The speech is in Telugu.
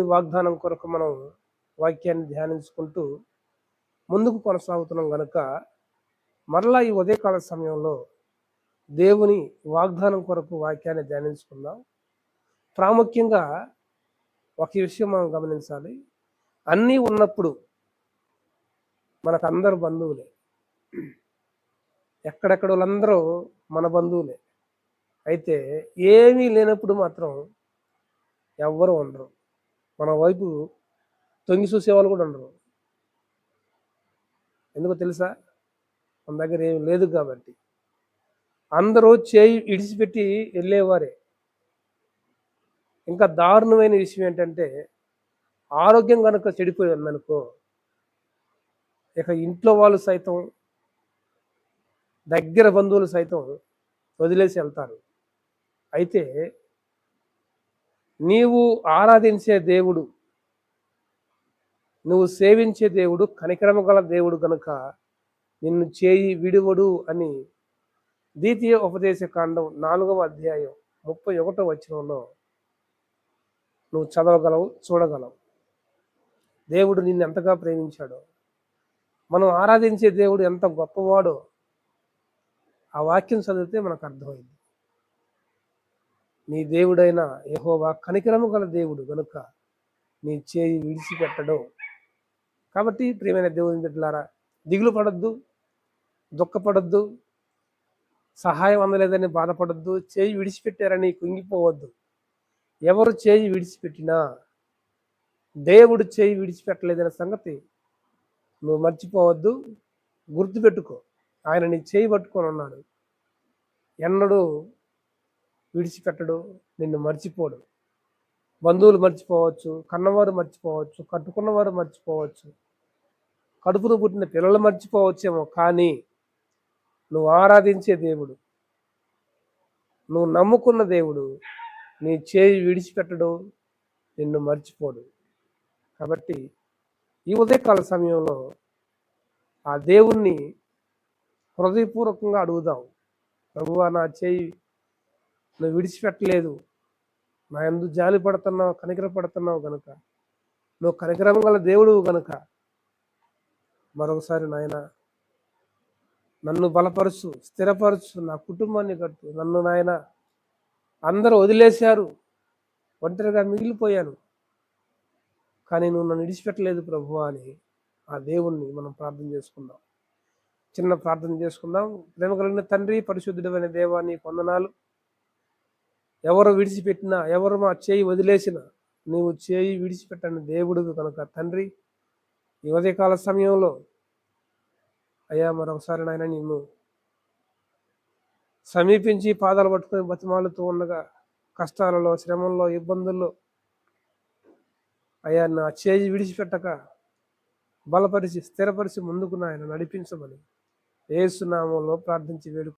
వాగ్దానం కొరకు మనం వాక్యాన్ని ధ్యానించుకుంటూ ముందుకు కొనసాగుతున్నాం గనుక మరలా ఈ ఉదయకాల సమయంలో దేవుని వాగ్దానం కొరకు వాక్యాన్ని ధ్యానించుకుందాం. ప్రాముఖ్యంగా ఒక విషయం మనం గమనించాలి. అన్నీ ఉన్నప్పుడు మనకు అందరు బంధువులే. ఎక్కడెక్కడ వాళ్ళందరూ మన బంధువులే. అయితే ఏమీ లేనప్పుడు మాత్రం ఎవ్వరు ఉండరు. మన వైపు తొంగి చూసేవాళ్ళు కూడా ఉండరు. ఎందుకో తెలుసా? మన దగ్గర ఏం లేదు కాబట్టి. అందరూ చేయి ఇడిచిపెట్టి వెళ్ళేవారే. ఇంకా దారుణమైన విషయం ఏంటంటే ఆరోగ్యం కనుక చెడిపోయి ఉందనుకో ఇక ఇంట్లో వాళ్ళు సైతం దగ్గర బంధువులు సైతం వదిలేసి వెళ్తారు. అయితే నీవు ఆరాధించే దేవుడు నువ్వు సేవించే దేవుడు కనికరమ గల దేవుడు కనుక నిన్ను చేయి విడువడు అని ద్వితీయ ఉపదేశ కాండం నాలుగవ అధ్యాయం ముప్పై ఒకటో వచనంలో నువ్వు చదవగలవు చూడగలవు. దేవుడు నిన్ను ఎంతగా ప్రేమించాడో మనం ఆరాధించే దేవుడు ఎంత గొప్పవాడో ఆ వాక్యం చదివితే మనకు అర్థమైంది. నీ దేవుడైన యహోవా కనికరము గల దేవుడు కనుక నీ చేయి విడిచిపెట్టడం. కాబట్టి ప్రియమైన దేవుని బిడ్డలారా దిగులు పడద్దు దుఃఖపడద్దు సహాయం అందలేదని బాధపడద్దు చేయి విడిచిపెట్టారని కుంగిపోవద్దు. ఎవరు చేయి విడిచిపెట్టినా దేవుడు చేయి విడిచిపెట్టలేదనే సంగతి నువ్వు మర్చిపోవద్దు గుర్తుపెట్టుకో. ఆయన నీ చేయి పట్టుకొని ఉన్నాడు. ఎన్నడూ విడిచిపెట్టడు నిన్ను మర్చిపోడు బంధువులు మర్చిపోవచ్చు కన్నవారు మర్చిపోవచ్చు కట్టుకున్నవారు మర్చిపోవచ్చు కడుపును పుట్టిన పిల్లలు మర్చిపోవచ్చేమో కానీ నువ్వు ఆరాధించే దేవుడు. నువ్వు నమ్ముకున్న దేవుడు. నీ చేయి విడిచిపెట్టడు నిన్ను మర్చిపోడు కాబట్టి ఈ ఉదయకాల సమయంలో ఆ దేవుణ్ణి హృదయపూర్వకంగా అడుగుదాం. ప్రభువా నా చేయి నువ్వు విడిచిపెట్టలేదు. నా ఎందు జాలి పడుతున్నావు కనికర పడుతున్నావు గనుక. నువ్వు కనికరం గల దేవుడు గనుక. మరొకసారి నాయన నన్ను బలపరుచు స్థిరపరచు నా కుటుంబాన్ని కట్టు. నన్ను నాయన అందరూ వదిలేశారు. ఒంటరిగా మిగిలిపోయాను. కానీ నువ్వు నన్ను విడిచిపెట్టలేదు ప్రభు అని ఆ దేవుణ్ణి మనం ప్రార్థన చేసుకుందాం. చిన్న ప్రార్థన చేసుకుందాం. ప్రేమ కలిగిన తండ్రి పరిశుద్ధుడమైన దేవాన్ని కొందనాలు ఎవరు విడిచిపెట్టినా ఎవరు మా చేయి వదిలేసినా నీవు చేయి విడిచిపెట్టని దేవుడు కనుక తండ్రి ఈ ఉదయకాల సమయంలో అయ్యా మరొకసారి నాయన నిన్ను సమీపించి పాదాలు పట్టుకొని బతిమాలుతూ ఉండగా కష్టాలలో శ్రమంలో ఇబ్బందుల్లో అయ్యా నా చేయి విడిచిపెట్టక బలపరిచి స్థిరపరిచి ముందుకు నాయన నడిపించమని ఏసునామంలో ప్రార్థించి వేడుకు